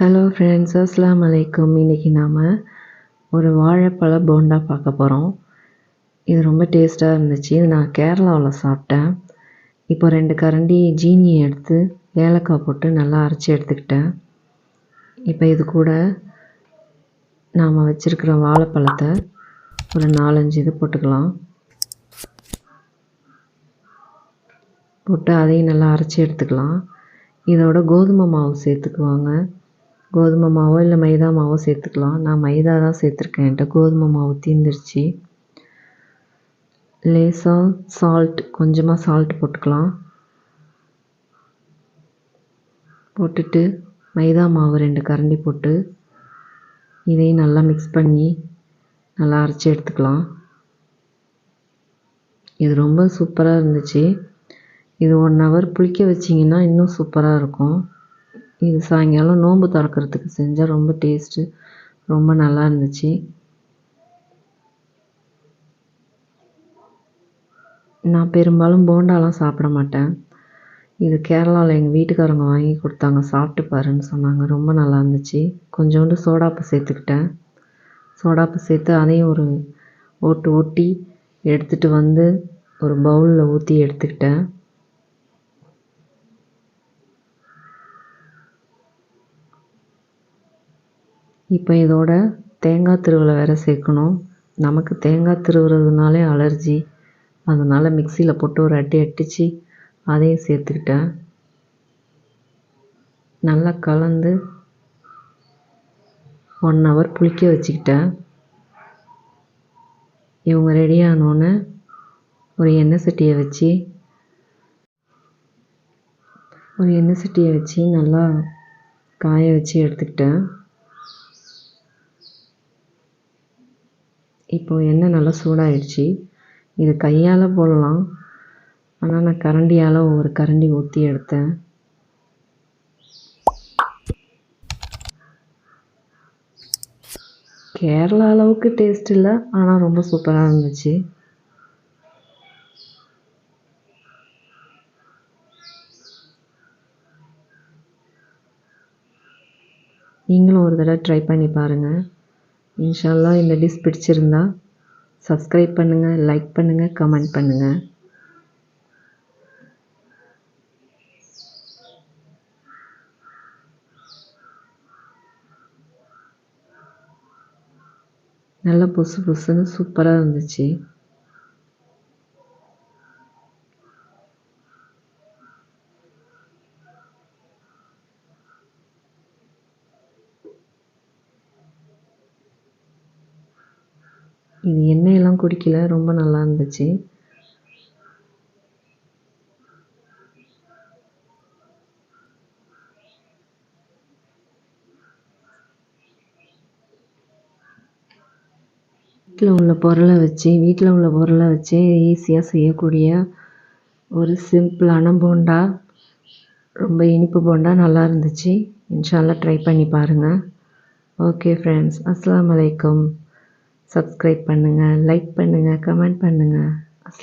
Hello friends அஸ்லாம் அலைக்கும் இன்றைக்கி நாம் ஒரு வாழைப்பழ போண்டா பார்க்க போகிறோம் இது ரொம்ப டேஸ்ட்டாக இருந்துச்சு. இது நான் கேரளாவில் சாப்பிட்டேன். இப்போ ரெண்டு கரண்டி ஜீனி எடுத்து ஏலக்காய் போட்டு நல்லா அரைச்சி எடுத்துக்கிட்டேன். இப்போ இது கூட நாம் வச்சுருக்கிற வாழைப்பழத்தை ஒரு நாலஞ்சு இது போட்டுக்கலாம். போட்டு அதையும் நல்லா அரைச்சி எடுத்துக்கலாம். இதோட கோதுமை மாவு சேர்த்துக்குவாங்க. கோதுமை மாவோ இல்லை மைதா மாவோ சேர்த்துக்கலாம். நான் மைதா தான் சேர்த்துருக்கேன் என்கிட்ட. கோதுமை மாவு தீர்ந்துருச்சு லேசாக சால்ட் கொஞ்சமாக சால்ட் போட்டுக்கலாம். போட்டுட்டு மைதா மாவு ரெண்டு கரண்டி போட்டு இதையும் நல்லா மிக்ஸ் பண்ணி நல்லா அரைச்சி எடுத்துக்கலாம். இது ரொம்ப சூப்பராக இருந்துச்சு. இது ஒன் ஹவர் புளிக்க வச்சிங்கன்னா இன்னும் சூப்பராக இருக்கும். இது சாயங்காலம் நோன்பு திறக்கிறதுக்கு செஞ்சால் ரொம்ப டேஸ்ட்டு ரொம்ப நல்லா இருந்துச்சு. நான் பெரும்பாலும் போண்டாலாம் சாப்பிட மாட்டேன். இது கேரளாவில் எங்கள் வீட்டுக்காரங்க வாங்கி கொடுத்தாங்க சாப்பிட்டு பாருன்னு சொன்னாங்க. ரொம்ப நல்லா இருந்துச்சு. கொஞ்சோண்டு சோடாப்பு சேர்த்துக்கிட்டேன். சோடாப்பு சேர்த்து அதையும் ஒரு ஓட்டு ஓட்டி எடுத்துகிட்டு வந்து ஒரு பவுலில் ஊற்றி எடுத்துக்கிட்டேன். இப்போ இதோட தேங்காய் திருவலை வேறு சேர்க்கணும். நமக்கு தேங்காய் திருவுறதுனாலே அலர்ஜி அதனால் மிக்சியில் போட்டு ஒரு அட்டி அடித்து அதையும் சேர்த்துக்கிட்டேன். நல்லா கலந்து ஒன் ஹவர் புளிக்க வச்சுக்கிட்டேன். இவங்க ரெடி ஆனோடனே ஒரு எண்ணெய் சட்டியை வச்சு ஒரு எண்ணெய் சட்டியை வச்சு நல்லா காய வச்சு எடுத்துக்கிட்டேன். இப்போது எண்ணெய் நல்லா சூடாயிடுச்சு. இது கையால் போடலாம். ஆனால் நான் கரண்டியால் ஒரு கரண்டி ஊற்றி எடுத்தேன். கேரளா அளவுக்கு டேஸ்ட் இல்லை. ஆனால் ரொம்ப சூப்பராக இருந்துச்சு. நீங்களும் ஒரு தடவை ட்ரை பண்ணி பாருங்கள் இன்ஷால்லா இந்த டிஷ் பிடிச்சிருந்தா சப்ஸ்கிரைப் பண்ணுங்கள் லைக் பண்ணுங்கள் கமெண்ட் பண்ணுங்கள் நல்லா புசு புசுன்னு சூப்பராக இருந்துச்சு. இது எண்ணெயெல்லாம் குடிக்கல ரொம்ப நல்லா இருந்துச்சு. வீட்டில் உள்ள பொருளை வச்சு வீட்டில் உள்ள பொருளை வச்சு ஈஸியாக செய்யக்கூடிய ஒரு சிம்பிளான போண்டா. ரொம்ப இனிப்பு போண்டா நல்லா இருந்துச்சு. இன்ஷால்லாம் ட்ரை பண்ணி பாருங்கள் ஓகே ஃப்ரெண்ட்ஸ் அஸ்லாம் வலைக்கம் சப்ஸ்கிரைப் பண்ணுங்கள் லைக் பண்ணுங்கள் கமெண்ட் பண்ணுங்கள்